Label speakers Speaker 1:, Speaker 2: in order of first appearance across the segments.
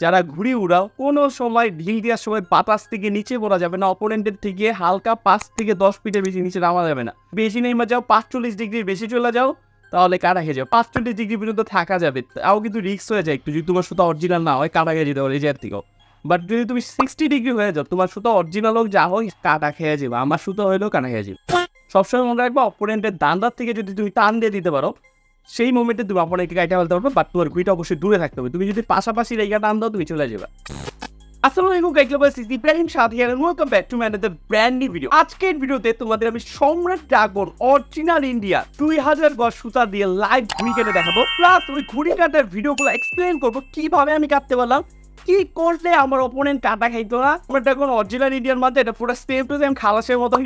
Speaker 1: যারা ঘুড়ি উড়াও, কোনো সময় ঢিল দেওয়ার সময় বাতাস থেকে নিচে পড়া যাবে না, অপোনেন্টের থেকে হালকা পাঁচ থেকে দশ ফিটের বেশি নিচে নামা যাবে না। বেশি নেমে যাও, পাঁচচল্লিশ ডিগ্রির বেশি চলে যাও, তাহলে কাটা খেয়ে যাও। পাঁচচল্লিশ ডিগ্রি পর্যন্ত থাকা যাবে, তাও কিন্তু রিস্ক হয়ে যায় একটু, যদি তোমার সুতা অরিজিনাল না হয় কাটা খেয়ে যেতে পারে এজার থেকেও। বাট যদি তুমি সিক্সটি ডিগ্রি হয়ে যাও, তোমার সুতো অরিজিনাল হোক, যা হোক কাটা খেয়ে যাবে, আমার সুতো হইলেও কাটা খেয়ে যাবে। সবসময় মনে রাখব অপোনেন্টের দান্দার থেকে যদি তুমি টান দিয়ে দিতে পারো সেই মোমেন্টে তুমি অপোনেন্টকে কাইটা বলতে পারবে বাট তোমার গুইটা অবশ্যই দূরে থাকতে হবে। তুমি যদি পাশাপাশি রেখে টান তুমি চলে যাবে। ভিডিও আমি সম্রাট ইন্ডিয়া দুই হাজার সুতা দিয়ে লাইভ কেটে দেখাবো। প্লাস ওই কাটার করব, কীভাবে আমি কাটতে পারলাম, কি করলে আমার অপোনেন্ট কাটা খাইতো না। দেখুন অরিজিনাল ইন্ডিয়ার মধ্যে এটা পুরো সেম টু সেম খালাসের মতো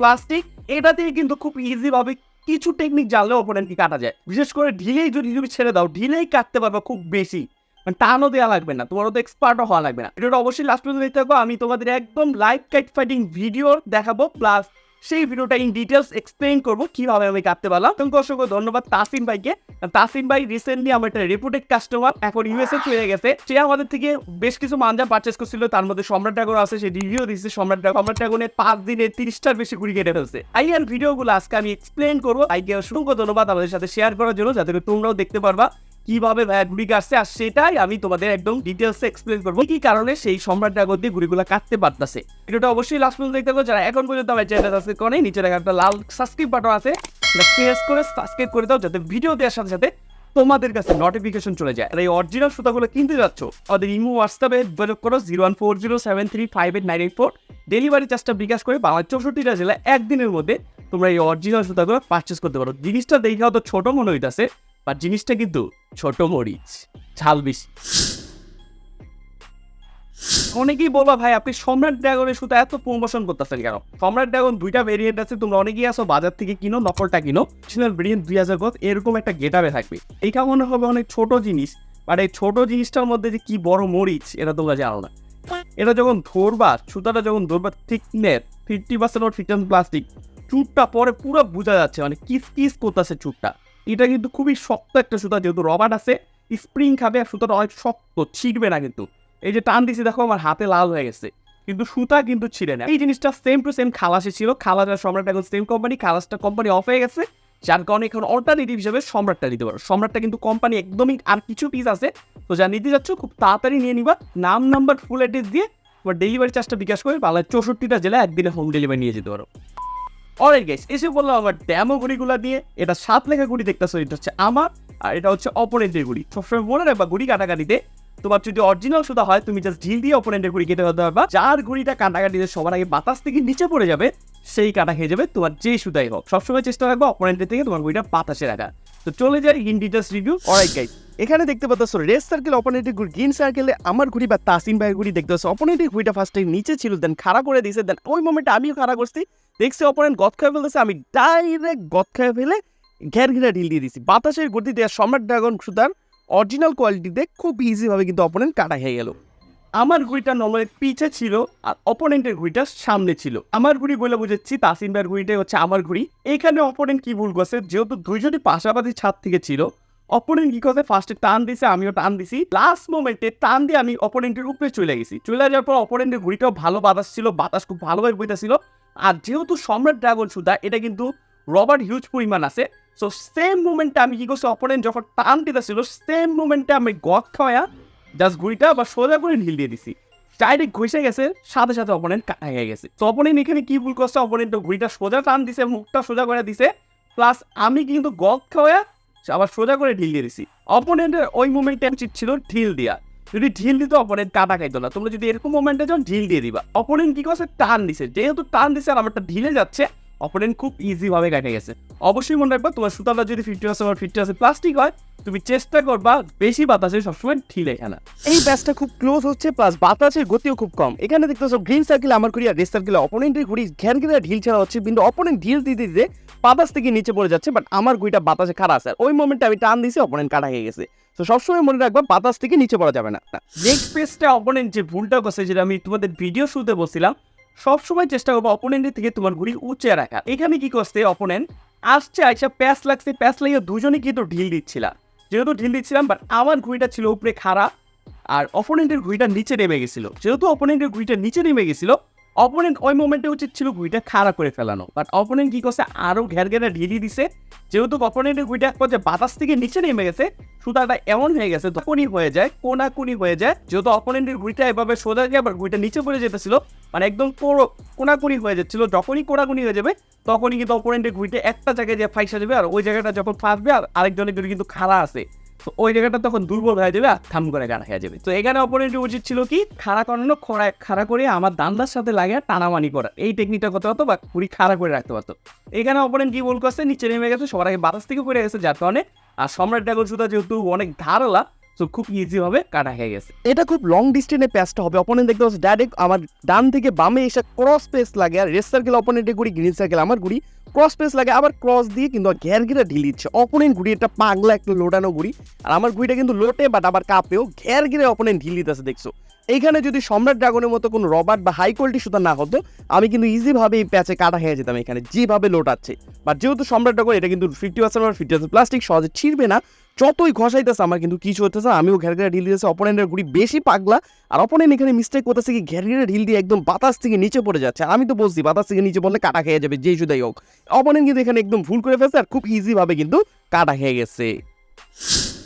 Speaker 1: প্লাস্টিক এটা দিয়ে কিন্তু খুব ইজি ভাবে কিছু টেকনিক জানলে অপোনেন্টকে কাটা যায়। বিশেষ করে ঢিলেই যদি তুমি ছেড়ে দাও, ঢিলেই কাটতে পারবে খুব বেশি। মানে টানও দেওয়া লাগবে না তোমার তো এক্সপার্টও হওয়া লাগবে না। এটা অবশ্যই লাস্ট পর্যন্ত দেখতে থাকব আমি তোমাদের একদম লাইভ কাইট ফাইটিং ভিডিও দেখাবো প্লাস সেই ভিডিওটা ইন ডিটেলস এক্সপ্লেন করব কীভাবে আমি কাটতে পারলাম। তোমাকে অসংখ্য ধন্যবাদ তাসিন ভাইকে। তাসিন ভাই রিসেন্টলি আমার একটা রেপুটেড কাস্টমার এখন ইউএসএ চলে গেছে। সে আমাদের থেকে বেশ কিছু মাঞ্জা পারচেস করছিল। তার মধ্যে সম্রাট ড্রাগন আছে, সে রিভিউ দিচ্ছে সম্রাট ড্রাগন, সম্রাট ড্রাগনের পাঁচ দিনে তিরিশটার বেশি ঘুরি কেটে ফেলছে। আই আর ভিডিওগুলো আজকে আমি এক্সপ্লেন করব। আইকে অসংখ্য ধন্যবাদ আমাদের সাথে শেয়ার করার জন্য। যাতে তোমরাও দেখতে পারবা। কীভাবে ঘুড়ি কাটছে আর সেটাই আমি তোমাদের একদম ডিটেলসে এক্সপ্লেন করব কি কারণে সেই সম্রাট ড্রাগন দিয়ে ঘুড়িগুলো কাটতে পারতেছে। ভিডিওটা অবশ্যই লাস্ট পর্যন্ত দেখতে পাবো যারা এখন পর্যন্ত আমার চ্যানেল সাবস্ক্রাইব করে নিচে দেখা একটা লাল সাবস্ক্রাইব বাটন আছে প্রেস করে সাবস্ক্রাইব করে দাও, যাতে ভিডিও দেওয়ার সাথে সাথে তোমাদের কাছে নোটিফিকেশন চলে যায়। আর এই অরিজিনাল সুতাগুলো কিনতে যাচ্ছ, আমাদের ইমো হোয়াটসঅ্যাপে যোগাযোগ করো zero one four zero seven three five eight nine eight four delivery চার্জটা বিকাশ করে বাংলার চৌষট্টিটা জেলায় একদিনের মধ্যে তোমরা এই অরিজিনাল সুতাগুলো পারচেস করতে পারো। জিনিসটা দেখে হয়তো ছোট মনে হইতাছে বাট জিনিসটা কিন্তু ছোট মরিচ, ঝাল বেশি। অনেকেই বলবা, ভাই, আপনি সম্রাট ড্রাগনের সুতা এত প্রমোশন করতেছেন কেন? সম্রাট ড্রাগন দুইটা ভেরিয়েন্ট আছে, তোমরা অনেকেই আসো বাজার থেকে কিনো, নকলটা কিনো অরিজিনাল ভেরিয়েন্ট দুই হাজার গজ, এরকম একটা গেটাবে থাকবে। এইটা মনে হবে অনেক ছোট জিনিস বাট এই ছোট জিনিসটার মধ্যে যে কি বড় মরিচ, এটা তোমরা জানো না। এটা যখন ধরবা, সুতাটা যখন ধরবা thickness fifty percent or fifty plastic চুটটা পরে পুরো বোঝা যাচ্ছে মানে কিস কিস করতেছে চুটটা। এটা কিন্তু খুবই শক্ত একটা সুতা, যেহেতু রবার আছে স্প্রিং খাবে আর সুতাটা অনেক শক্ত ছিটবে না কিন্তু। এই যে টান দিছি, দেখো আমার হাতে লাল হয়ে গেছে। কিন্তু সুতা কিন্তু ছিঁড়ে না। এই জিনিসটা সেম টু সেম খালাসে ছিল। খালাসের সম্রাট এখন সেম কোম্পানি খালাসটা কোম্পানি অফ হয়ে গেছে। যার কারণে এখন অল্টারনেটিভ হিসেবে সম্রাটটা নিতে পারো। সম্রাটটা কিন্তু কোম্পানি একদমই আর কিছু পিস আছে। তো যা নিতে যাচ্ছ, খুব তাড়াতাড়ি নিয়ে নিবা। নাম নাম্বার ফুল অ্যাড্রেস দিয়ে তোমার ডেলিভারি চার্জটা বিকাশ করে বাংলায় চৌষট্টিটা জেলায় একদিনে হোম ডেলিভারি নিয়ে যেতে পারো। অলরাইট গাইস এসে বললাম আমার ড্যামো গুড়িগুলো দিয়ে এটা সাত লেখা গুড়ি দেখতেছো, এটা হচ্ছে আমার, আর এটা হচ্ছে অপোনেন্টের গুড়ি সবসময় মনে রাখবা গুড়ি কাটাকাটিতে তোমার যদি অরিজিনাল সুতা হয়, তুমি জাস্ট ঢিল দিয়ে অপোনেন্টের গুড়ি কেটে হতে পারবা। যার গুড়িটা কাটাকাটিতে সবার আগে বাতাস থেকে নিচে পড়ে যাবে, সেই কাটা খেয়ে যাবে তোমার যেই সুতাই হোক। সবসময় চেষ্টা রাখব অপোনেন্টের থেকে তোমার গুড়িটা বাতাসে রাখা তো চলে যাই ইন রিভিউ অলরাইট গাইস এখানে দেখতে পাচ্ছ রেড সার্কেল অপোনেন্টের গুড়ি গ্রিন সার্কেলে আমার ঘুড়ি বা তাসিন ভাইয়ের ঘুড়ি দেখতে পাচ্ছ অপোনেন্টের ঘুড়িটা ফার্স্ট নিচে ছিল দেন খাড়া করে দিয়েছে দেন ওই মোমেন্টে আমিও খাড়া করছি। দেখছি অপোনেন্ট গদ খেয়ে ফেলতেছে, আমি ডাইরেক্ট গদ খেয়ে ফেলে ঘের ঘেরা ঢিল দিয়ে দিছি বাতাসের গতি দেওয়া সম্রাট ড্রাগন সুতার অরিজিনাল কোয়ালিটিতে খুব ইজিভাবে কিন্তু অপোনেন্ট কাটা হয়ে গেল। আমার ঘুড়িটা নর্মালি পিছে ছিল আর অপোনেন্টের ঘুড়িটা সামনে ছিল। আমার ঘুড়ি বলে বুঝেছি তাসিন ভাইয়ের ঘুড়িটাই হচ্ছে আমার ঘুড়ি। এখানে অপোনেন্ট কি ভুল করছে, যেহেতু দুইজনই পাশাপাশি ছাদ থেকে ছিল অপোনেন্ট কি করছে ফার্স্টে টান দিছে, আমিও টান দিছি। লাস্ট মোমেন্টে টান দিয়ে আমি অপোনেন্টের উপরে চলে গেছি। চলে যাওয়ার পর অপোনেন্টের ঘুড়িটাও ভালো বাতাস ছিল, বাতাস খুব ভালোভাবে বইতেছিল। আর যেহেতু সম্রাট ড্রাগন সুদা, এটা কিন্তু রবার্ট হিউজ পরিমাণ আছে। সো সেম মুমেন্টে আমি কি করছি অপোনেন্ট যখন টান দিতেছিল সেম মুমেন্টে আমি গদ খাওয়া জাস্ট ঘুড়িটা বা সোজা করে ঢিল দিয়ে দিছি। ডাইরেক্ট ঘষে গেছে, সাথে সাথে অপোনেন্ট কাটা হয়ে গেছে। তো অপোনেন্ট এখানে কি ভুল করছে অপোনেন্ট ঘুড়িটা সোজা টান দিছে, মুখটা সোজা করে দিছে। প্লাস আমি কিন্তু গদ খাওয়া আবার সোজা করে ঢিল দিয়ে দিছি। অপোনেন্টের ওই মুমেন্টে উচিত ছিল ঢিল দেওয়া যদি ঢিল দিত অপোনেন্ট কাটা খাইতো না, তোমরা যদি এরকম মোমেন্টে যাও, ঢিল দিয়ে দিবা। অপোনেন্ট কি করছে? টান দিছে। যেহেতু টান দিছে আর আমারটা ঢিলে যাচ্ছে অপোনেন্ট খুব ইজি ভাবে কাটে গেছে। অবশ্যই মনে রাখবা তোমার সুতাটা যদি ফিফটি পার্সেন্ট বা ফিফটি পার্সেন্ট প্লাস্টিক হয় তুমি চেষ্টা করবা বেশি বাতাসে সবসময় ঢিলে খেলা। এই ব্যাচটা খুব ক্লোজ হচ্ছে প্লাস বাতাসের গতিও খুব কম। এখানে দেখতে পাচ্ছ গ্রিন সার্কেল আমার ঘুরি আর রেড সার্কেলে অপোনেন্টের ঘুরি ঘ্যান ঘেরা ঢিল ছাড়া হচ্ছে কিন্তু অপোনেন্ট ঢিল দিতে দিতে বাতাস থেকে নিচে পড়ে যাচ্ছে বাট আমার ঘুরিটা বাতাসে খারাপ আছে। আর ওই মোমেন্টে আমি টান দিছি অপোনেন্ট কাটা হয়ে গেছে। তো সবসময় মনে রাখবা বাতাস থেকে নিচে পড়া যাবে না। নেক্সট পেজটা অপোনেন্ট যে ভুলটা করছে যেটা আমি তোমাদের ভিডিও শুরুতে বলছিলাম সবসময় চেষ্টা করব অপোনেন্টের থেকে তোমার ঘুড়ি উঁচে রাখা এখানে কি করছে অপোনেন্ট আসছে, আইসা প্যাস লাগছে প্যাস লাগিয়ে দুজনে কিন্তু ঢিল দিচ্ছিলাম যেহেতু ঢিল দিচ্ছিলাম বাট আমার ঘুড়িটা ছিল উপরে খাড়া। আর অপোনেন্টের ঘুড়িটা নিচে নেমে গেছিল। যেহেতু অপোনেন্টের ঘুড়িটা নিচে নেমে গেছিল অপোনেন্ট ওই মোমেন্টে উচিত ছিল ঘুড়িটা খাড়া করে ফেলানো। বাট অপোনেন্ট কি করছে? আরও ঘের ঘেরা ঢিলি দিছে। যেহেতু অপোনেন্টের এক পর্যায়ে বাতাস থেকে নিচে নেমে গেছে, সুতাটা এমন হয়ে গেছে তখনই হয়ে যায়, কোনাকুনি হয়ে যায়। যেহেতু অপোনেন্টের ঘুড়িটা এভাবে সোজা গিয়ে আবার ঘুড়িটা নিচে পড়ে যেতেছিল মানে একদম পুরো কোনাকুনি হয়ে যাচ্ছিল, যখনই কোনাকুনি হয়ে যাবে, তখনই কিন্তু অপোনেন্টের ঘুড়িটা একটা জায়গায় যে ফাইসা যাবে, আর ওই জায়গাটা যখন ফাঁসবে, আর আরেকজনের কিন্তু খাড়া আছে। ওই জায়গাটা তখন দুর্বল হয়ে যাবে আর থাম করে গান হয়ে যাবে। তো এখানে অপোনেন্টের উচিত ছিল কি? খাড়া করানো, খড়া, খাড়া করে আমার দান্দার সাথে লাগে টানামানি করা। এই টেকনিকটা করতে পারতো বা ঘুড়ি খাড়া করে রাখতে পারতো। এখানে অপোনেন্ট কি বল করছে? নিচে নেমে গেছে, সবার আগে বাতাস থেকে পড়ে গেছে, যার কারণে আর সম্রাট ড্রাগন সুতা যেহেতু অনেক ধারালা, তো খুব ইজি ভাবে কাটা হয়ে গেছে।
Speaker 2: এটা খুব লং ডিস্টেন্সে প্যাচটা হবে। অপোনেন্ট দেখতে পাচ্ছি ডাইরেক্ট আমার ডান থেকে বামে এসে ক্রস পেস লাগে, আর রেড সার্কেল অপোনেন্টের গুড়ি গ্রিন সার্কেল আমার গুড়ি ক্রস পেস লাগে, আবার ক্রস দিয়ে কিন্তু ঘের ঘিরে ঢিল দিচ্ছে অপোনেন্ট গুড়ি এটা পাগলা একটু লোটানো গুড়ি আর আমার গুড়িটা কিন্তু লোটে বাট আবার কাপেও ঘের ঘিরে অপোনেন্ট ঢিল দিতেছে দেখছ। এইখানে যদি সম্রাট ড্রাগনের মতো কোনো রবার্ট বা হাই কোয়ালিটি সুতা না হতো, আমি কিন্তু ইজিভাবে এই প্যাচে কাটা হয়ে যেতাম এখানে, যেভাবে লোটাচ্ছে বাট যেহেতু সম্রাট ড্রাগন এটা কিন্তু fifty percent fifty percent plastic সহজে ছিঁড়বে না। যতই ঘষাইতেছে, আমার কিন্তু কিছু হতেছে আমিও ঘের ঘেরে ঢিল দিতেছে অপোনেন্টের গুড়ি বেশি পাগলা। আর অপোনেন্ট এখানে মিস্টেক করতেছে কি, ঘের ঘেরে ঢিল দিয়ে একদম বাতাস থেকে নিচে পড়ে যাচ্ছে। আমি তো বলছি, বাতাস থেকে নিচে পড়লে কাটা খেয়ে যাবে, যেই সুদাই হোক। অপোনেন্ট কিন্তু এখানে একদম ভুল করে ফেলছে আর খুব ইজিভাবে কিন্তু কাটা খেয়ে গেছে।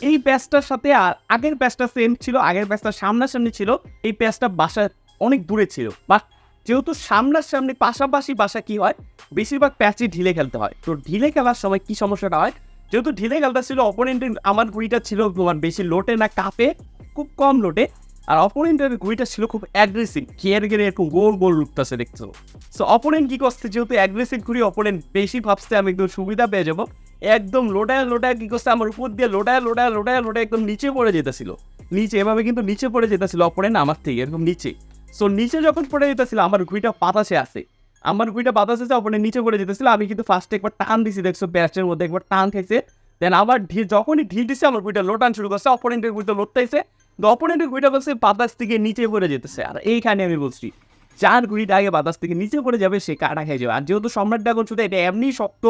Speaker 1: এই প্যাচটার সাথে আর আগের প্যাচটা সেম ছিল, আগের প্যাচটা সামনাসামনি ছিল। এই প্যাচটা বাসা অনেক দূরে ছিল। বাট যেহেতু সামনাসামনি, পাশাপাশি বাসা কি হয়? বেশিরভাগ প্যাচই ঢিলে খেলতে হয়। তো ঢিলে খেলার সময় কি সমস্যাটা হয়? যেহেতু ঢিলে খেলতে ছিল অপোনেন্টের আমার ঘুড়িটা ছিল তোমার বেশি লোটে না কাপে, খুব কম লোটে। আর অপোনেন্টের ঘুড়িটা ছিল খুব অ্যাগ্রেসিভ ঘের ঘেরে একটু গোল গোল লুটতেছে দেখছ সো অপোনেন্ট কি করছে, যেহেতু অ্যাগ্রেসিভ ঘুড়ি অপোনেন্ট বেশি ভাবছে, আমি একদম সুবিধা পেয়ে যাব। একদম লোটায় লোটায় কী করছে, আমার উপর দিয়ে লোটায় লোটায় লোটায় লোটায় একদম নিচে পড়ে যেতেছিল। নিচে, এভাবে কিন্তু নিচে পড়ে যেতেছিল অপরেন আমার থেকে এরকম নিচে। সো নিচে যখন পড়ে যেতেছিল, আমার ঘুড়িটা বাতাসে আসে আমার বাতাসে আছে অপরের নিচে পড়ে যেতেছিল, আমি কিন্তু ফার্স্টে একবার টান দিছি, দেখছ ব্যাচের মধ্যে একবার টান খাইছে। দেন আবার ঢিল, যখনই ঢিল দিছে, আমার ঘুড়িটা লোটান শুরু করছে ঘুড়িটা লোটাইছে তো অপরেন্টের ঘুড়িটা বলছে বাতাস থেকে নিচে পড়ে যেতেছে। আর এইখানে আমি বলছি, যার ঘুড়িটা আগে বাতাস থেকে নিচে পড়ে যাবে, সে কাটা খেয়ে যাবে। আর যেহেতু সম্রাট ড্রাগন শুধু এটা এমনি শক্ত,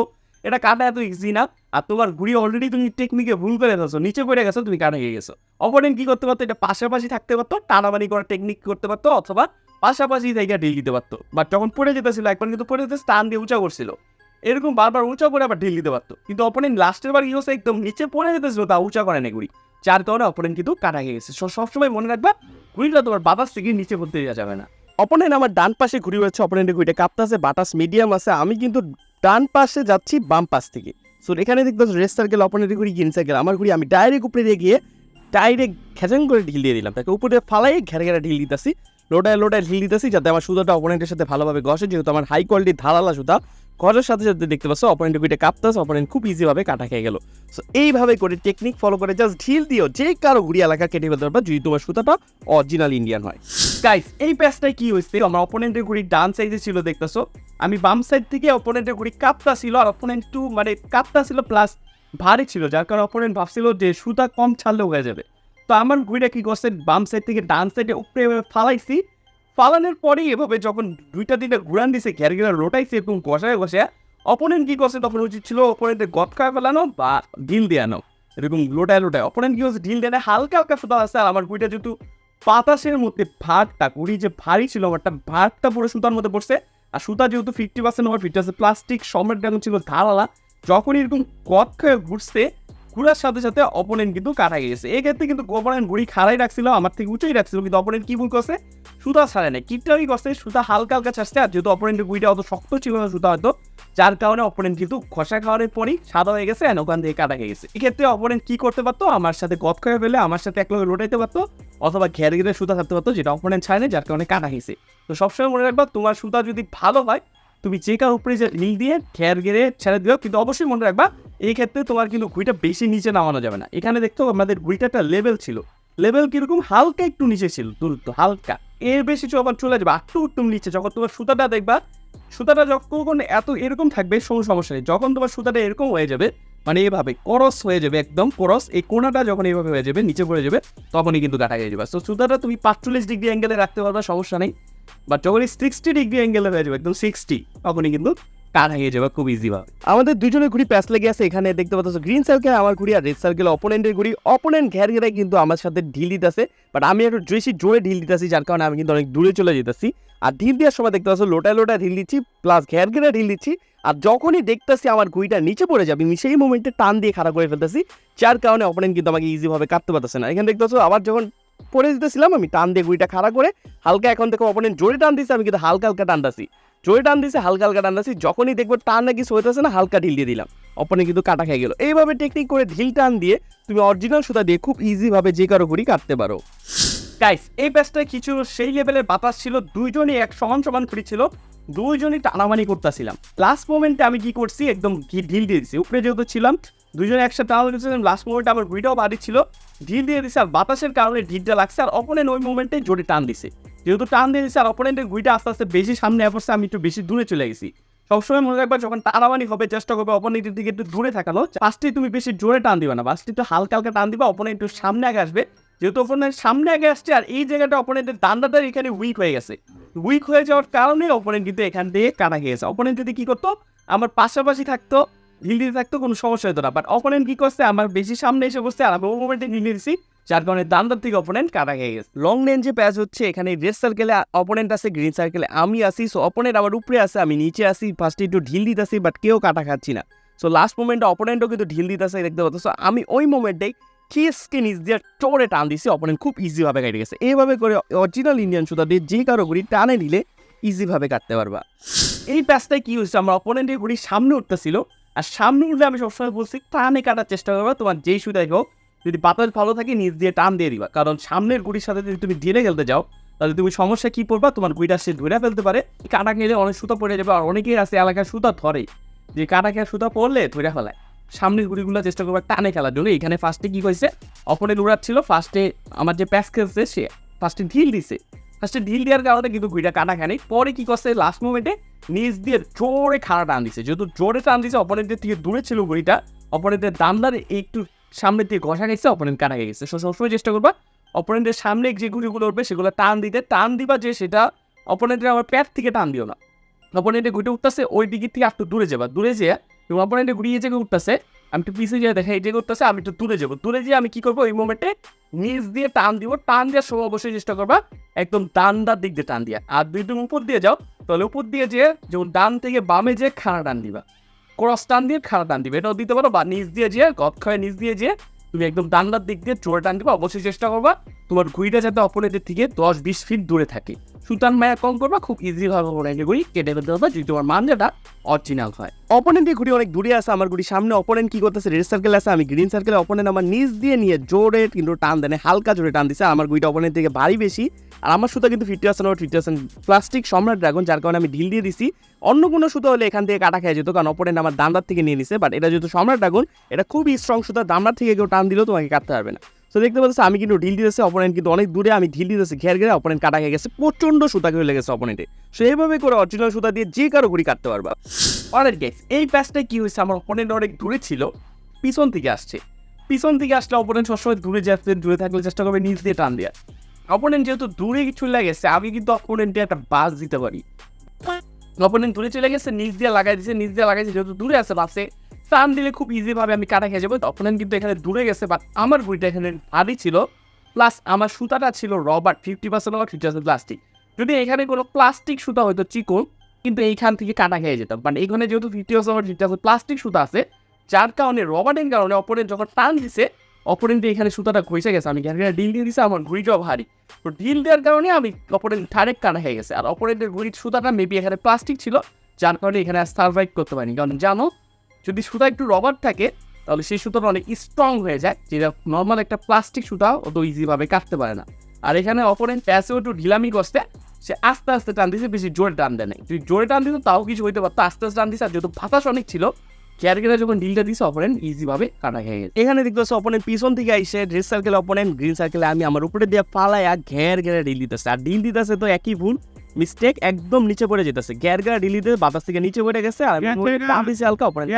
Speaker 1: এটা কাটা এত ইজি না। আর তোমার ঘুড়ি অলরেডি তুমি টেকনিকে ভুল করে গেছো নিচে পড়ে গেছো, তুমি কাটা হয়ে গেছো। অপরেন্ট কি করতে পারতো, এটা পাশাপাশি থাকতে পারতো টানামানি করার টেকনিক করতে পারতো, অথবা পাশাপাশি জায়গা ঢিল দিতে পারতো। বাট যখন পড়ে যেতেছিল একবার কিন্তু পড়ে যেতে স্টান দিয়ে উঁচা করছিল। এরকম বারবার উঁচা করে আবার ঢিল দিতে পারতো। কিন্তু অপোনেন্ট লাস্টের বার কি হচ্ছে একদম নিচে পড়ে যেতেছিল তা উঁচা করে না ঘুড়ি। যার কারণে অপোনেন্ট কিন্তু কাটা হয়ে গেছে। সবসময় মনে রাখবা, ঘুড়িটা তোমার বাতাস থেকে নিচে পড়তে দেওয়া যাবে না।
Speaker 2: অপোনেন্ট আমার ডান পাশে ঘুরে রয়েছে অপোনেন্টের গুড়িটা কাঁপতাছে বাতাস মিডিয়াম আছে। আমি কিন্তু ডান পাশে যাচ্ছি, বাম পাশ থেকে। সো এখানে দেখতে রেস সার্কেল অপোনেন্টের ঘুড়ি গ্রিন সার্কেল আমার ঘুড়ি আমি ডাইরেক্ট উপরে দিয়ে গিয়ে ডাইরেক্ট খেচাং করে ঢিল দিয়ে দিলাম। তাকে উপরে ফালাই ঘেরে ঘেরা ঢিল দিতেছি। লোটায় লোটায় ঢিল দিতেছি যাতে আমার সুতাটা অপোনেন্টের সাথে ভালোভাবে ঘষে, যেহেতু আমার হাই কোয়ালিটির ধারালা সুতা, ঘষের সাথে সাথে দেখতে পাচ্ছ অপোনেন্টের গুইটা কাঁপতাছে অপোনেন্ট খুব ইজিভাবে কাটা খেয়ে গেল। সো এইভাবে করে টেকনিক ফলো করে জাস্ট ঢিল দিও, যে কারও ঘুড়ি এলাকা কেটে ফেলতে পারবা, যদি তোমার সুতাটা অরিজিনাল ইন্ডিয়ান হয়।
Speaker 1: গাইস এই প্যাচটাই কি হয়েছে? আমার অপোনেন্টের ঘুড়ি ডান সাইডে ছিল, দেখতেছো? আমি বাম সাইড থেকে অপোনেন্টের ঘুড়ি কাপটা ছিল আর অপোনেন্ট টু মানে কাপটা ছিল প্লাস ভারী ছিল, যার কারণে অপোনেন্ট ভাবছিল যে সুতা কম ছাড়লে হয়ে যাবে। তো আমার ঘুড়িটা কি করছে বাম সাইড থেকে ডান সাইডে উপরে ফালাইছি। ফালানোর পরেই এভাবে যখন দুইটা তিনটা ঘুরান দিছে ঘের ঘেরা লোটাইছে এরকম ঘষায় ঘষে অপোনেন্ট কি করছে তখন উচিত ছিল অপোনেন্টের গদ খায় ফেলানো বা ঢিল দিয়ে আনো এরকম লোটায় লোটায় অপোনেন্ট কি হচ্ছে ঢিল দেয় হালকা হালকা সুতা আছে। আর আমার ঘুড়িটা যেহেতু বাতাসের মধ্যে ভাগটা কুড়ি যে ভারী ছিল, আমারটা ভাগটা পুরো সুতার মধ্যে পড়ছে। আর সুতা যেহেতু ফিফটি পার্সেন্ট আমার ফিফটি আছে প্লাস্টিক সম্রাট ড্রাগন ছিল ধারালা যখন এরকম কত খেয়ে ঘুরছে ঘুরার সাথে সাথে অপোনেন্ট কিন্তু কাটা গেছে। এই ক্ষেত্রে কিন্তু অপোনেন্ট ঘুড়ি খাড়াই রাখছিল, আমার থেকে উঁচুই রাখছিল, কিন্তু অপোনেন্ট কি ভুল করছে? সুতা ছাড়ে নাই। কিপটাই করছে, সুতা হালকা হালকা ছাড়ছে, আর যেহেতু অপোনেন্টের গুইটা অত শক্ত ছিল না সুতা হয়তো, যার কারণে অপোনেন্ট কিন্তু খসা খাওয়ানোর পরই সাদা হয়ে গেছে and ওখান থেকে কাটা হয়ে গেছে এক্ষেত্রে অপোনেন্ট কি করতে পারতো? আমার সাথে গত খেয়ে ফেলে, আমার সাথে এক লগে লোটাইতে পারতো, অথবা ঘের ঘেরে সুতা থাকতে পারতো, যেটা অপোনেন্ট ছাড়ে না যার কারণে কাটা গেছে তো সবসময় মনে রাখবা, তোমার সুতা যদি ভালো হয় তুমি কার উপরে যে নীল দিয়ে ঘের ঘেরে ছেড়ে দিও কিন্তু অবশ্যই মনে রাখবা, এই ক্ষেত্রে তোমার কিন্তু ঘুড়িটা বেশি নিচে নামানো যাবে না। এখানে দেখতো আমাদের ঘুড়িটা একটা লেভেল ছিল। লেভেল কীরকম? হালকা একটু নিচে ছিল, দূরত্ব হালকা। এর বেশি যখন চলে যাবে একটু একটু নিচে। যখন তোমার সুতাটা দেখবা, সুতাটা যখন এত এরকম থাকবে, কোনো সমস্যা নেই। যখন তোমার সুতাটা এরকম হয়ে যাবে মানে এভাবে করস হয়ে যাবে, একদম করস এই কোনাটা যখন এইভাবে হয়ে যাবে, নিচে পড়ে যাবে, তখনই কিন্তু কাটা হয়ে যাবে তো সুতাটা তুমি পাঁচচল্লিশ ডিগ্রি অ্যাঙ্গেলে রাখতে পারবা, সমস্যা নেই। বাট যখন সিক্সটি ডিগ্রি অ্যাঙ্গেলে হয়ে যাবে একদম সিক্সটি তখনই কিন্তু কাটা হয়ে যাবে খুব ইজি ভাবে
Speaker 2: আমাদের দুজনের ঘুড়ি প্যাচ লেগে আছে। এখানে দেখতে পাচ্ছ গ্রিন সার্কেল আমার ঘুড়ি আর রেড সার্কেল অপোনেন্টের ঘুড়ি। অপোনেন্ট ঘের ঘেরে কিন্তু আমার সাথে ঢিল দিতেছে। বাট আমি একটু বেশি জোরে ঢিল দিতেছি, যার কারণে আমি কিন্তু অনেক দূরে চলে যেতেছি। আর ঢিল দেওয়ার সময় দেখতে পাচ্ছ লোটায় লোটায় ঢিল দিচ্ছি প্লাস ঘের ঘেরা ঢিল দিচ্ছি। আর যখনই দেখতেছি আমার ঘুড়িটা নিচে পড়ে যাবে, আমি সেই মোমেন্টে টান দিয়ে খারাপ করে ফেলতেছি। যার কারণে অপোনেন্ট কিন্তু আমাকে ইজিভাবে কাটতে পারতেছে না। এখানে দেখতে পাচ্ছ আবার যখন পড়ে দিতেছিলাম আমি, টান দিয়ে ঘুড়িটা খাড়া করে হালকা এখন দেখো অপোনেন্ট জোরে টান দিচ্ছে আমি কিন্তু হালকা হালকা টানতাছি জোরে টান দিছে, হালকা হালকা টান দিছি যখনই দেখব টান নাকি সইতেছে না, হালকা ঢিল দিয়ে দিলাম। অপনে কিন্তু কাটা খেয়ে গেল। এইভাবে টেকনিক করে ঢিল টান দিয়ে তুমি অরিজিনাল সুতা দিয়ে খুব ইজিভাবে যে কারও ঘুড়ি কাটতে পারো।
Speaker 1: গাইস এই প্যাচটায় কিছু সেই লেভেলের বাতাস ছিল, দুইজনই এক সমান সমান ফ্রি ছিল, দুইজনই টানামানি করতেছিলাম। লাস্ট মোমেন্টে আমি কি করছি, একদম ঢিল দিয়ে দিছি। উপরে যেহেতু ছিলাম দুজনে একসাথে টানা দিয়েছিলাম লাস্ট মোমেন্টে আমার ভিডিও বাড়ি ছিল। ঢিল দিয়ে দিছে আর বাতাসের কারণে ঢিলটা লাগছে আর অপোনেন্ট ওই মোমেন্টে জোরে টান দিছে। যেহেতু টান দিয়ে দিছে আর অপোনেন্টের গুইটা আস্তে আস্তে বেশি সামনে পড়ছে আমি একটু বেশি দূরে চলে গেছি। সবসময় মনে রাখবা, যখন টানামানি হবে, চেষ্টা করবে অপোনেন্টের দিকে একটু দূরে থাকানো। ফার্স্টে তুমি বেশি জোরে টান দিবে না ফার্স্টে একটু হালকা হালকা টান দিবা অপোনেন্ট একটু সামনে আগে আসবে। যেহেতু অপোনেন্ট সামনে আগে আসছে আর এই জায়গাটা অপোনেন্টের দান্দাটা এখানে উইক হয়ে গেছে। উইক হয়ে যাওয়ার কারণে অপোনেন্ট কিন্তু এখান দিয়ে কাটা খেয়েছে অপোনেন্ট যদি কি করতো, আমার পাশাপাশি থাকতো দিতে থাকতো, কোনো সমস্যা হতো না। বাট অপোনেন্ট কি করছে? আমার বেশি সামনে এসে বসছে, আর আমি ওই মোমেন্টে ঢিল দিয়েছি যার কারণে দান্দার থেকে অপোনেন্ট কাটা খেয়ে গেছে।
Speaker 2: লং রেঞ্জে প্যাচ হচ্ছে, এখানে রেড সার্কেলে অপোনেন্ট আছে গ্রিন সার্কেলে আমি আসি সো অপোনেন্ট আমার উপরে আছে, আমি নিচে আসি ফার্স্টে একটু ঢিল দিতেছি বাট কেউ কাটা খাচ্ছি না। সো লাস্ট মোমেন্টে অপোনেন্টও কিন্তু ঢিল দিতেছে, দেখতে পাচ্ছ। সো আমি ওই মোমেন্টেই কিসকে নিচ দিয়ে চোরে টান দিছি অপোনেন্ট খুব ইজিভাবে কেটে গেছে। এইভাবে করে অরিজিনাল ইন্ডিয়ান সুতা দিয়ে যে কারও গুড়ি টানে নিলে ইজিভাবে কাটতে পারবা।
Speaker 1: এই প্যাচটায় কি হয়েছে? আমার অপোনেন্টের গুড়ি সামনে উঠতেছিল আর সামনে উঠলে আমি সবসময় বলছি টানে কাটার চেষ্টা করবা তোমার যেই সুদাই হোক, যদি বাতাস ভালো থাকে, নিচ দিয়ে টান দিয়ে দিবা। কারণ সামনের গুড়ির সাথে যদি তুমি ঢিলে খেলতে যাও, তাহলে তুমি সমস্যা কী পড়বা? তোমার গুড়িটা সে ধরে ফেলতে পারে। কাটা খেলে অনেক সুতা পড়ে যাবে, আর অনেকেই আছে এলাকায় সুতা ধরে। যে কাটা খেয়ে সুতা পড়লে ধরে ফেলায়। সামনের গুড়িগুলো চেষ্টা করবা টানে খেলার জন্য। এখানে ফার্স্টে কি হয়েছে অপোনেন্ট ছিল ফার্স্টে আমার যে প্যাচ খেলছে সে ফার্স্টে ঢিল দিছে। ফার্স্টে ঢিল দেওয়ার কারণে কিন্তু গুইটা কাটা খায়নি। পরে কি করছে? লাস্ট মোমেন্টে নিচ দিয়ে জোরে খাড়া টান দিছে। যেহেতু জোরে টান দিছে অপোনেন্টের থেকে দূরে ছিল গুড়িটা অপোনেন্টের দামদার একটু সামনের দিকে ঘষা গেছে অপোনেন্ট কাটা গেছে। সো সবসময় চেষ্টা করবা অপোনেন্টের সামনে যে গুড়িগুলো উঠবে, সেগুলো টান দিতে। টান দিবা যে সেটা অপোনেন্টের আমার প্যাট থেকে টান দিও না। অপোনেন্টের গুড়িটা উঠতেছে, ওই দিকের থেকে একটু দূরে যাবা। দূরে যেয়ে এবং অপোনেন্টের গুড়িয়ে জায়গায় উঠতেছে আমি একটু পিছিয়ে যাই, দেখা এই করতেছে আমি একটু তুলে যাব। তুলে যেয়ে আমি কি করব? ওই মোমেন্টে নিচ দিয়ে টান দিব, টান দেওয়ার সময় অবশ্যই চেষ্টা করবা, একদম ডান্ডার দিক দিয়ে টান দিয়া। আর দুই তুমি উপর দিয়ে যাও, তাহলে উপর দিয়ে যেয়ে যেমন ডান থেকে বামে যেয়ে খাড়া টান দিবা। ক্রস টান দিয়ে খাড়া টান দিবে, এটাও দিতে পারো, বা নিচ দিয়ে যেয়ে গৎক্ষয়ে নিচ দিয়ে যেয়ে তুমি একদম ডান্ডার দিক দিয়ে চোর টান দিবা, অবশ্যই চেষ্টা করবা। তোমার ঘুড়িটা যাতে অপোনেন্টের থেকে দশ বিশ ফিট দূরে থাকে। সুতান মায়া কম করবা খুব ইজি ভাবে ওনাকে ঘুড়ি কেটে ফেলতে পারবা যদি তোমার মান যেটা অরিজিনাল হয়।
Speaker 2: অপোনেন্টের ঘুড়ি অনেক দূরে আছে আমার ঘুড়ি সামনে অপোনেন্ট কি করতেছে রেড সার্কেল আছে আমি গ্রিন সার্কেলে অপোনেন্ট আমার নিচ দিয়ে নিয়ে জোরে কিন্তু টান দেয় না, হালকা জোরে টান দিছে আমার ঘুড়িটা অপোনেন্ট থেকে ভারী বেশি। আর আমার সুতা কিন্তু fifty percent fifty percent plastic Samrat dragon যার কারণে আমি ঢিল দিয়ে দিছি। অন্য কোনো সুতা হলে এখান থেকে কাটা খেয়ে যেত কারণ অপোনেন্ট আমার দান্দার থেকে নিয়ে নিছে বাট এটা যেহেতু সম্রাট ড্রাগন এটা খুবই স্ট্রং সুতা দামড়ার থেকে কেউ টান দিলেও তোমাকে কাটতে পারবে না। তো দেখতে পাচ্ছ, আমি কিন্তু ঢিল দিতেছি অপোনেন্ট কিন্তু অনেক দূরে, আমি ঢিল দিতেছি, ঘের ঘেরে অপোনেন্ট কাটা খেয়ে গেছে, প্রচণ্ড সুতা হয়ে লেগেছে অপোনেন্টে সো এইভাবে করে অরিজিনাল সুতা দিয়ে যে কারও ঘুড়ি কাটতে পারবা।
Speaker 1: অনেক গেস এই প্যাচটায় কি হয়েছে? আমার অপোনেন্ট অনেক দূরে ছিল, পিছন থেকে আসছে। পিছন থেকে আসলে অপোনেন্ট সবসময় দূরে যাচ্ছে দূরে থাকলে চেষ্টা করবে নিচ দিয়ে টান দেওয়ার। অপোনেন্ট যেহেতু দূরে চলে গেছে, আমি কিন্তু অপোনেন্টে একটা বাস দিতে পারি। অপোনেন্ট দূরে চলে গেছে নিচ দিয়ে লাগাই দিছে নিচ দিয়ে লাগাইছে যেহেতু দূরে আছে, বাসে টান দিলে খুব ইজি ভাবে আমি কাটা খেয়ে যাব। অপোনেন্ট কিন্তু এখানে দূরে গেছে বাট আমার বইটা এখানে ভারী ছিল। প্লাস আমার সুতাটা ছিল rubber fifty percent rubber fifty plastic যদি এখানে কোনো প্লাস্টিক সুতা হয়তো চিকন, কিন্তু এইখান থেকে কাটা খেয়ে যেতাম। মানে এখানে যেহেতু fifty percent fifty percent plastic সুতা আছে, যার কারণে রবারের কারণে অপোনেন্ট যখন টান দিছে অপোনেন্ট এখানে সুতাটা ঘষে গেছে। আমি গ্যাস ডিল দিয়ে দিছে, আমার ঘুড়িটাও ভারী। তো ডিল দেওয়ার কারণে আমি অপোনেন্ট ডাইরেক্ট কাটা হয়ে গেছে। আর অপোনেন্টের ঘুড়ির সুতাটা মেবি এখানে প্লাস্টিক ছিল, যার কারণে এখানে সার্ভাইভ করতে পারিনি। কারণ জানো যদি সুতা একটু রবার থাকে, তাহলে সেই সুতাটা অনেক স্ট্রং হয়ে যায়। যেটা নর্মাল একটা প্লাস্টিক সুতা, অত ইজিভাবে কাটতে পারে না। আর এখানে অপোনেন্ট প্যাসেও একটু ঢিলামি করছে, সে আস্তে আস্তে টান দিছে, বেশি জোরে টান দেয় নাই। যদি জোরে টান দিত, তাও কিছু হইতে পারতো। আস্তে আস্তে টান দিছে, আর যেহেতু বাতাস অনেক ছিল ক্যারকেরা যখন ডিলটা দিছে অপোনেন্ট ইজিভাবে কাটা খেয়ে গেছে।
Speaker 2: এখানে দেখতে পাচ্ছ অপোনেন্ট পিছন থেকে আইসে রেড সার্কেল অপোনেন্ট গ্রিন সার্কেলে আমি, আমার উপরে দিয়ে পালায় আর ঘের ঘেরে ডিল দিতেছে। আর ডিল দিতেছে তো একই ভুল। মিস্টেক একদম নিচে পড়ে যেতেছে। গ্যার গ্যারা ঢিলি দিয়ে বাতাস থেকে নিচে পড়ে গেছে আর
Speaker 3: গ্যারা।
Speaker 2: হালকা অপোনেন্ট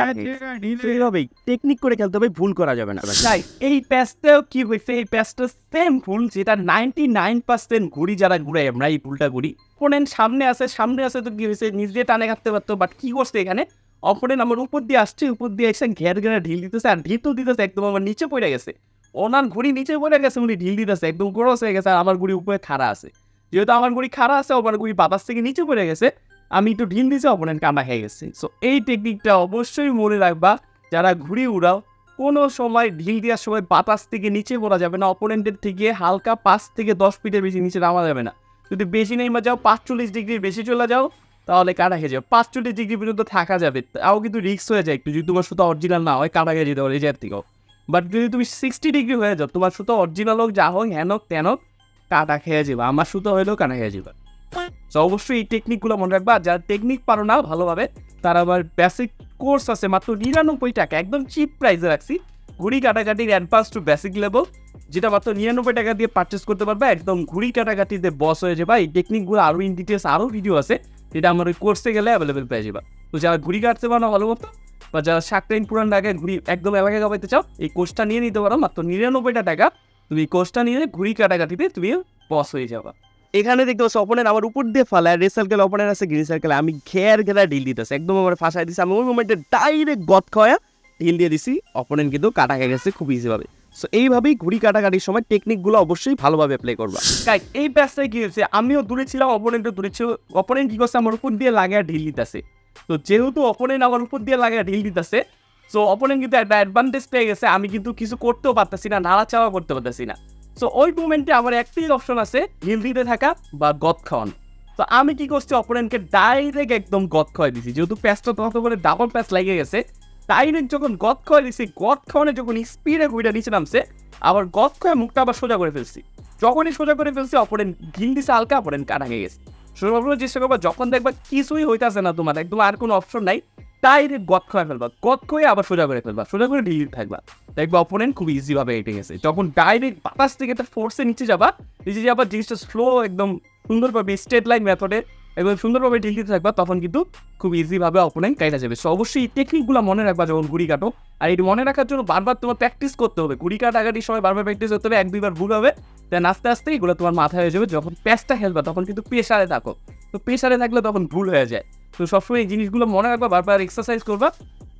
Speaker 2: এইভাবেই টেকনিক করে খেলতে হবে ভুল করা যাবে না।
Speaker 1: তাই এই প্যাচটাও কি হয়েছে? এই প্যাচটা সেম ভুল যেটা নাইনটি নাইন পার্সেন্ট ঘুরি যারা ঘুরে আমরা এই ভুলটা ঘুরি। অপোনেন্ট সামনে আছে সামনে আছে তো কি হয়েছে? নিজে টানে কাটতে পারতো বাট কি করছে এখানে? অপোনেন্ট আমার উপর দিয়ে আসছে উপর দিয়ে এসে ঘের ঘেরে ঢিল দিতেছে আর ঢিল তো দিতেছে একদম আমার নিচে পড়ে গেছে। ওনার ঘুড়ি নিচে পড়ে গেছে উনি ঢিল দিতেছে একদম ক্রস হয়ে গেছে আর আমার ঘুড়ি উপরে খাড়া আছে। যেহেতু আমার ঘুড়ি খাড়া আছে, আমার ঘুড়ি বাতাস থেকে নিচে পড়ে গেছে, আমি একটু ঢিল দিয়েছি অপোনেন্ট কান্না খেয়ে গেছে। সো এই টেকনিকটা অবশ্যই মনে রাখবা, যারা ঘুড়ি উড়াও, কোনো সময় ঢিল দেওয়ার সময় বাতাস থেকে নিচে পড়া যাবে না অপোনেন্টের থেকে হালকা পাঁচ থেকে দশ ফিটের বেশি নিচে নামা যাবে না। যদি বেশি নেই নেমে যাও, পাঁচচল্লিশ ডিগ্রির বেশি চলে যাও, তাহলে কাটা খেয়ে যাবে পাঁচচল্লিশ ডিগ্রি পর্যন্ত থাকা যাবে, তাও কিন্তু রিস্ক হয়ে যায় একটু, যদি তোমার সুতো অরিজিনাল না হয় কাটা খেয়ে যেতে পারে এজার থেকেও বাট যদি তুমি সিক্সটি ডিগ্রি হয়ে যাও, তোমার সুতো অরিজিনাল হোক, যা হোক, হ্যান হোক হোক কাটা খেয়ে যাবে, আমার সুতো হলেও কাটা খেয়ে যাবে? তো অবশ্যই এই টেকনিকগুলো মনে রাখবা, যারা টেকনিক পারো না ভালোভাবে, তারা আবার বেসিক কোর্স আছে মাত্র নিরানব্বই টাকা, একদম চিপ প্রাইসে রাখছি। ঘুড়ি কাটাকাটির অ্যাডভান্স টু বেসিক লেভেল যেটা মাত্র নিরানব্বই টাকা দিয়ে পারচেস করতে পারবে, একদম ঘুড়ি কাটাকাটিতে বস হয়ে যাবে, এই টেকনিকগুলো আরও ইন ডিটেলস আরও ভিডিও আছে, যেটা আমার ওই কোর্সে গেলে অ্যাভেলেবেল পেয়ে যাবে। তো যারা ঘুড়ি কাটতে পারো না ভালো মতো বা যারা শাকটাইন পুরান ঢাকায় ঘুড়ি একদম এলাকায় কামাইতে চাও, এই কোর্সটা নিয়ে নিতে পারো, মাত্র নিরানব্বইটা টাকা। তুমি কোর্সটা নিয়ে ঘুড়ি কাটাকাটিতে তুমি বস হয়ে যাবা।
Speaker 2: এখানে দেখতে পাচ্ছি অপোনেন্ট আমার উপর দিয়ে ফালায় রেড সার্কেল অপোনেন্ট আছে গ্রিন সার্কেল আমি ঘের ঘেরা ঢিল দিতেছে, একদম আমার ফাঁসাই দিছে। আমি ওই মোমেন্টে ডাইরেক্ট গদ খাওয়া ঢিল দিয়ে দিছি অপোনেন্ট কিন্তু কাটা গেছে খুব ইজিভাবে সো এইভাবেই ঘুড়ি কাটাকাটির সময় টেকনিকগুলো অবশ্যই ভালোভাবে প্লে করবা।
Speaker 1: গাইস এই ব্যাচটায় কি হয়েছে? আমিও দূরে ছিলাম অপোনেন্টও দূরে ছিল। অপোনেন্ট কি করছে? আমার উপর দিয়ে লাগে ঢিল দিতেছে। তো যেহেতু অপোনেন্ট আমার উপর দিয়ে লাগে ঢিল দিতেছে সো অপোনেন্ট কিন্তু একটা অ্যাডভান্টেজ পেয়ে গেছে, আমি কিন্তু কিছু করতেও পারতেছি না নাড়াচাড়া করতে পারতেছি না। সো ওই মোমেন্টে আমার একটাই অপশন আছে ঢিল দিতে থাকা বা গদ খাওয়ানো। তো আমি কি করছি অপোনেন্টকে ডাইরেক্ট একদম গদ খাওয়াই দিছি। যেহেতু প্যাচটা তত করে ডাবল প্যাচ লেগে গেছে ডাইরেক্ট যখন গদ খাওয়াই দিছি, গদ খাওয়ানো যখন স্পিডে ঘুরে নিচে নামছে, আবার গদ খাওয়া মুখটা আবার সোজা করে ফেলছি। যখনই সোজা করে ফেলছি অপরেন্ট ঢিল দিছে, হালকা অপরেন্ট কাটা গেছে। সর্বপ্রথম চেষ্টা করবা, যখন দেখবা কিছুই হইতাছে না তোমার, একদম আর কোনো অপশন নাই। ডাইরেক্ট গদ খয়ে ফেলবা, গদ খয়ে আবার সোজা করে ফেলবা, সোজা করে ঢিল থাকবা। দেখবা অপোনেন্ট খুব ইজি ভাবে এটে গেছে। যখন ডাইরেক্ট বাতাস থেকে একটা ফোর্সে নিচে যাবা নিচে যাবা জিনিসটা স্লো একদম সুন্দরভাবে স্ট্রেট লাইন মেথডে এবং সুন্দরভাবে দিতে থাকবা, তখন কিন্তু খুব ইজিভাবে অপোনেন্ট কাইটা যাবে। সো অবশ্যই টেকনিকগুলো মনে রাখবা যখন ঘুড়ি কাটো। আর এটি মনে রাখার জন্য বারবার তোমার প্র্যাকটিস করতে হবে। ঘুড়ি কাটাকাটির সময় বারবার প্র্যাকটিস করতে হবে, এক দুইবার ভুল হবে দেন আস্তে আস্তে এগুলো তোমার মাথায় হয়ে যাবে। যখন প্যাচটা খেলবা, তখন কিন্তু প্রেশারে থাকো। তো প্রেশারে থাকলে তখন ভুল হয়ে যায়। তো সবসময় এই জিনিসগুলো মনে রাখবা, বারবার এক্সারসাইজ করবা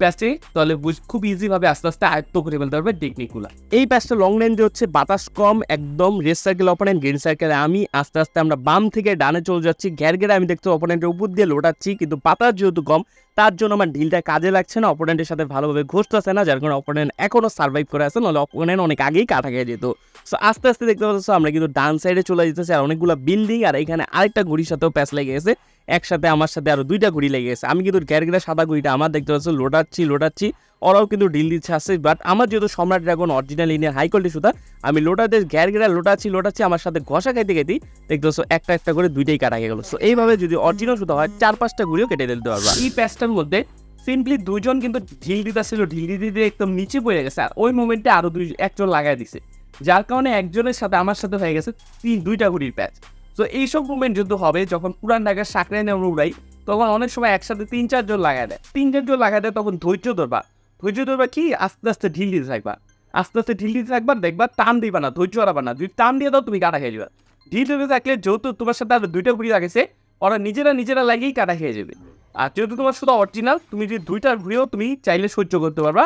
Speaker 1: প্যাচে তাহলে খুব ইজিভাবে আস্তে আস্তে আয়ত্ত করে ফেলতে পারবে টেকনিকগুলো
Speaker 2: এই প্যাচটা লং রেঞ্জে হচ্ছে বাতাস কম, একদম রেড সার্কেল অপোনেন্ট গ্রিন সার্কেলে আমি আস্তে আস্তে আমরা বাম থেকে ডানে চলে যাচ্ছি, ঘের ঘেরে আমি দেখতে অপোনেন্টের উপর দিয়ে লোটাচ্ছি, কিন্তু বাতাস যেহেতু কম, তার জন্য আমার ঢিলটা কাজে লাগছে না অপোনেন্টের সাথে ভালোভাবে ঘষতেছে না, যার কারণে অপোনেন্ট এখনও সার্ভাইভ করে আছে, নাহলে অপোনেন্ট অনেক আগেই কাটা খেয়ে যেত। সো আস্তে আস্তে দেখতে পাচ্ছ, আমরা কিন্তু ডান সাইডে চলে যেতেছি, আর অনেকগুলো বিল্ডিং আর এখানে আরেকটা ঘড়ির সাথেও প্যাচ লেগে গেছে। একসাথে আমার সাথে আরও দুইটা ঘুড়ি লেগে গেছে। আমি কিন্তু ঘেরে সাদা ঘুড়িটা আমার দেখতে পাচ্ছি, লোটাচ্ছি লোটাচ্ছি। ওরাও কিন্তু ডিল দিচ্ছে আসছে বাট আমার যেহেতু Samrat dragon original Indian high quality সুতা, আমি লোটাতে গ্যার গেরা লোটাচ্ছি লোটাচ্ছি, আমার সাথে ঘষা খাইতে খাইতেই দেখতে পাচ্ছ, একটা একটা করে দুইটাই কাটা গেল। সো এইভাবে যদি অরিজিনাল সুতা হয়, চার পাঁচটা ঘুরিও কেটে দিতে পারবা।
Speaker 1: এই প্যাচটার মধ্যে সিম্পলি দুজন কিন্তু ঢিল দিতে দিতেছিল, ঢিল দিতে দিতে একদম নিচে পড়ে গেছে, আর ওই মোমেন্টে আরও দুই, একজন লাগাই দিছে। যার কারণে একজনের সাথে, আমার সাথে হয়ে গেছে তিন, দুইটা ঘুড়ির প্যাচ তো এইসব মুভমেন্ট যদি হবে, যখন পুরান ঢাকার আমরা উড়াই, তখন অনেক সময় একসাথে তিন চারজন লাগাই দেয়। তিন চারজন লাগাই দেয়, তখন ধৈর্য ধরবা। ধৈর্য ধরবা কি? আস্তে আস্তে ঢিল দিতে থাকবা। আস্তে আস্তে ঢিল দিতে থাকবা, দেখবা টান দিবা না, ধৈর্য হারাবা না। যদি টান দিয়ে দাও, তুমি কাটা খেয়ে যাবে। ঢিল দিতে থাকলে যেহেতু তোমার সাথে আর দুইটা ঘুড়ি লাগেছে, ওরা নিজেরা নিজেরা লাগিয়েই কাটা খেয়ে যাবে। আর যেহেতু তোমার শুধু অরিজিনাল তুমি যদি দুইটার ঘুরেও তুমি চাইলে সহ্য করতে পারবা।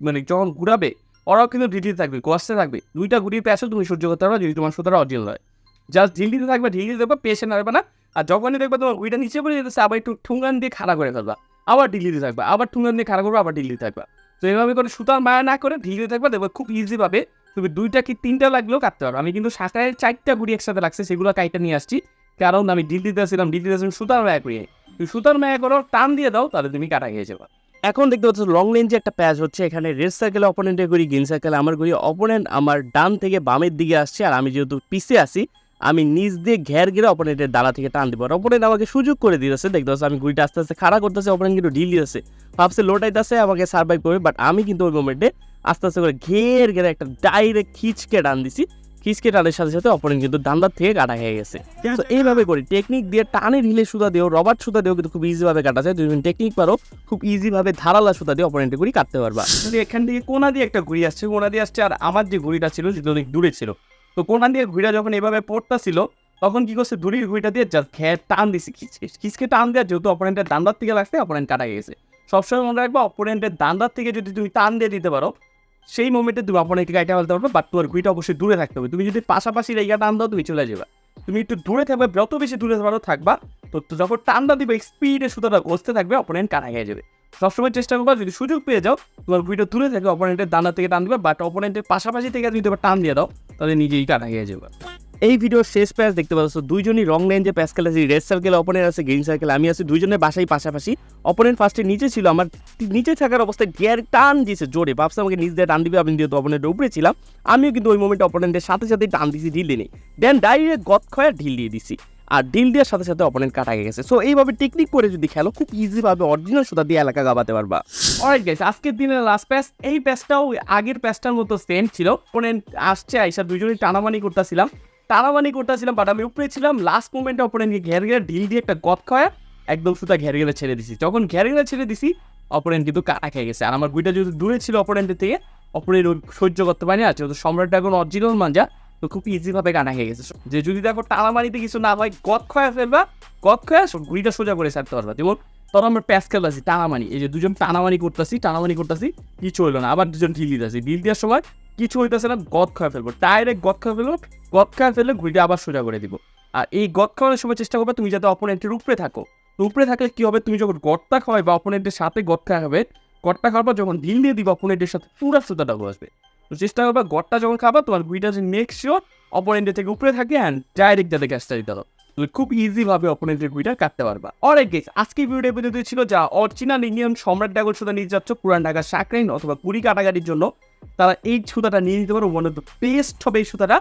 Speaker 1: মানে যখন ঘুরাবে, ওরাও কিন্তু ঢিল থাকবে কষ্টে থাকবে। দুইটা ঘুরিয়ে প্যাসও তুমি সহ্য করতে পারবা যদি তোমার সুতরাং অরিজিনাল হয়। জাস্ট ঢিল দিতে থাকবে, ঢিল দিতে থাকবে পেশে নাড়বে না। আর যখনই দেখবে তোমার উইটা নিচে পড়ে যেতেছে, আবার একটু ঠুঙ্গান দিয়ে খাড়া করে ফেলবা। আবার ঢিল দিতে থাকবে, আবার ঠুঙ্গান দিয়ে খাড়া করবে, আবার ঢিল দিতে থাকবা। তো এইভাবে করে সুতার মায়া না করে ঢিল দিতে থাকবে, দেখবে খুব ইজি ভাবে তুমি দুইটা কি তিনটা লাগলেও কাটতে পারো আমি কিন্তু সাঁতারের চারটা ঘুড়ি একসাথে লাগছে, সেগুলো কাইটা নিয়ে আসছি। কারণ আমি ঢিল দিতেছিলাম ঢিল দিতেছিলাম সুতার মায়া করিয়ে। তুমি সুতার মায়া করো টান দিয়ে দাও, তাহলে তুমি কাটা খেয়ে যাবা।
Speaker 2: এখন দেখতে পাচ্ছ লং রেঞ্জে একটা প্যাচ হচ্ছে, এখানে রেড সার্কেলে অপোনেন্টের ঘুরি গ্রিন সার্কেলে আমার ঘুরি অপোনেন্ট আমার ডান থেকে বামের দিকে আসছে, আর আমি যেহেতু পিছে আসি আমি নিচ দিয়ে ঘের ঘিরে অপোনেন্টের দাঁড়া থেকে টান দিব। আর অপোনেন্ট আমাকে সুযোগ করে দিতেছে দেখতে পাচ্ছ আমি ঘুরিটা আস্তে আস্তে খাড়া করতেছে অপোনেন্ট কিন্তু ঢিল দিতেছে। ভাবছে লোটাইতেছে আমাকে সার্ভাইভ করবে বাট আমি কিন্তু ওই মোমেন্টে আস্তে আস্তে করে ঘের ঘেরে একটা ডাইরেক্ট খিচকে টান দিছি। খিচকে টানের সাথে সাথে অপোনেন্ট কিন্তু ডান্ডার থেকে কাটা হয়ে গেছে। তো এইভাবে করি। টেকনিক দিয়ে টানে ঢিলে সুতা দিয়েও রবার সুতা দিয়েও কিন্তু খুব ইজিভাবে কাটা যায়। যদি টেকনিক পারো খুব ইজিভাবে ধারালা সুতা দিয়ে অপোনেন্টের গুড়ি কাটতে পারবা।
Speaker 1: এখান থেকে কোনা দিয়ে একটা ঘুড়ি আসছে কোনা দিয়ে আসছে আর আমার যে ঘুড়িটা ছিল সেটা অনেক দূরে ছিল। তো কোনা দিয়ে ঘুড়িটা যখন এভাবে পড়তাছিল, তখন কি করছে? দূরের ঘুড়িটা দিয়ে জাস্ট খেয়ে টান দিছি। খিচকে টান দেওয়া যেহেতু অপোনেন্টের দান্দার থেকে লাগছে অপোনেন্ট কাটা গেছে। সবসময় মনে রাখব অপোনেন্টের দান্দার থেকে যদি তুমি টান দিয়ে দিতে পারো, সেই মোমেন্টে তুমি অপোনেন্টকে গাইটা ফেলতে পারবে বাট তোমার ঘুড়িটা অবশ্যই দূরে থাকতে হবে। তুমি যদি পাশাপাশি রেগা টান দাও, তুমি চলে যাবে। তুমি একটু দূরে থাকবে, যত বেশি দূরে পারো থাকবা তো যখন টানটা দিবে স্পিডে সুতোটা ঘষতে থাকবে অপোনেন্ট কাটা গিয়ে যাবে। সবসময় চেষ্টা করবা, যদি সুযোগ পেয়ে যাও, তোমার ঘুড়িটা দূরে থাকে অপোনেন্টের দানা থেকে টান দিবে বাট অপোনেন্টের পাশাপাশি থেকে যদি তোমার টান দিয়ে দাও, তাহলে নিজেই কাটা গিয়ে যাবে।
Speaker 2: এই ভিডিওর শেষ প্যাচ দেখতে পাচ্ছ, দুইজনই রং লাইন যে প্যাচ খেলেছি রেড সার্কেল অপোনেন্ট আছে গ্রিন সার্কেল আমি আছি, দুইজনের বাসায় পাশাপাশি। অপোনেন্ট ফার্স্টে নিচে ছিল, আমার নিচে থাকার অবস্থায় গিয়ার টান দিয়েছে, জোরে। ভাবছে আমাকে নিচ দিয়ে টান দিবে, আমি যেহেতু অপোনেন্টের উপরে ছিলাম, আমিও কিন্তু ওই মোমেন্টে অপোনেন্টের সাথে সাথে টান দিছি ঢিল দিয়ে দেন ডাইরেক্ট গত খয়া ঢিল দিয়ে দিছি। আর ডিল দেওয়ার সাথে সাথে অপোনেন্ট কাটা গেছে। সো এইভাবে টেকনিক করে যদি খেলো, খুব ইজিভাবে অরিজিনাল সুতা দিয়ে এলাকা গাবাতে পারবা।
Speaker 1: অলরাইট গাইস আজকের দিনের লাস্ট প্যাচ এই প্যাচটাও আগের প্যাচটার মতো সেম ছিল। অপোনেন্ট আসছে আইসা দুজনেই টানামানি করতেছিলাম। টানামানি করতেছিলাম বাট আমি উপরে ছিলাম লাস্ট মোমেন্টে অপোনেন্টকে ঘের ঘেরে ঢিল দিয়ে একটা গত খাওয়া একদম সুতা ঘের ঘেরে ছেড়ে দিছি। যখন ঘের ঘেরে ছেড়ে দিছি অপোনেন্ট কিন্তু কাটা খেয়ে গেছে। আর আমার গুইটা যদি দূরে ছিল অপোনেন্টের থেকে অপোনেন্ট সহ্য করতে পারেনি। আর যেহেতু সম্রাটটা এখন অরিজিনাল মাঞ্জা তো খুব ইজিভাবে কাটা খেয়ে গেছে। যে যদি দেখো টানামানিতে কিছু না হয় গত খয়া ফেলবা গত খয়া গুইটা সোজা করে ছাড়তে পারবা। যেমন তখন আমরা প্যাস খেলতেছি টানামানি এই যে দুজন টানামানি করতেছি টানামানি করতেছি, কিছু হইল না, আবার দুজন ঢিল দিতেছি। দেওয়ার সময় কিছু হইতেছে না, গদ খাওয়া ফেলব। ডাইরেক্ট গদ খাওয়া ফেলব, গদ খাওয়া ফেললে ঘুরিটা আবার সোজা করে দিব। আর এই গদ খাওয়ানোর সময় চেষ্টা করবে তুমি যাতে অপোনেন্টের উপরে থাকো। উপরে থাকলে কি হবে? তুমি যখন গদটা খাওয়াই বা অপোনেন্টের সাথে গদ খাওয়া গদটা খাওয়ার পর যখন ঢিল দিয়ে দিবে অপোনেন্টের সাথে পুরো সুতাটা বসবে। তো চেষ্টা করবে গদটা যখন খাবা, তোমার গুইটা যে মেক শিওর অপোনেন্টের থেকে উপরে থাকে অ্যান্ড ডাইরেক্ট যাতে গ্যাসটা দিতে তুমি খুব ইজিভাবে অপোনেন্টের গুইটা কাটতে পারবা। অনেক গেস আজকে ভিডিওটা পর্যন্ত ছিল যা অরিজিনাল ইন্ডিয়ান সম্রাট ডাগর সুতা নিয়ে যাচ্ছ পুরান ঢাকা সাকরাইন অথবা কুড়ি কাটাকাটির জন্য। তারা এই সুতাটা নিয়ে নিতে পারো ওয়ান অফ দ্য বেস্ট হবে এই সুতাটা।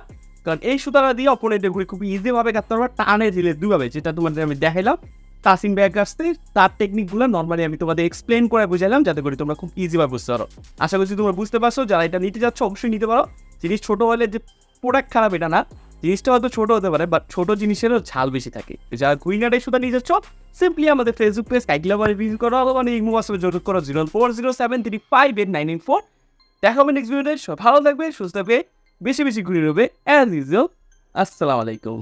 Speaker 1: কারণ এই সুতাটা দিয়ে অপোনেন্টের গুড়ি খুব ইজিভাবে কাটতে পারবা, টানে দিলে দুভাবে, যেটা তোমাদের আমি দেখাইলাম। তাসিম ব্যাগ আসতে তার টেকনিকগুলো নর্মালি আমি তোমাদের এক্সপ্লেন করে বুঝাইলাম, যাতে করে তোমরা খুব ইজিভাবে বুঝতে পারো। আশা করছি তোমরা বুঝতে পারছ, যারা এটা নিতে যাচ্ছ অবশ্যই নিতে পারো। জিনিস ছোট হলে যে প্রোডাক্ট খারাপ এটা না, জিনিসটা হয়তো ছোট হতে পারে বাট ছোট জিনিসেরও ঝাল বেশি থাকে। যারা কুইনারে সুতা নিয়ে যাচ্ছ সিম্পলি আমাদের ফেসবুক পেজ কাইকলাবার ভিজিট করো, অথবা ইমো করো zero four zero seven three five eight nine eight four দেখা হবে নেক্সট ভিডিওতে ভালো থাকবে, সুস্থ থাকবে, বেশি বেশি ঘুরে নেবে অ্যাজ ইউজুয়াল আসসালামু আলাইকুম।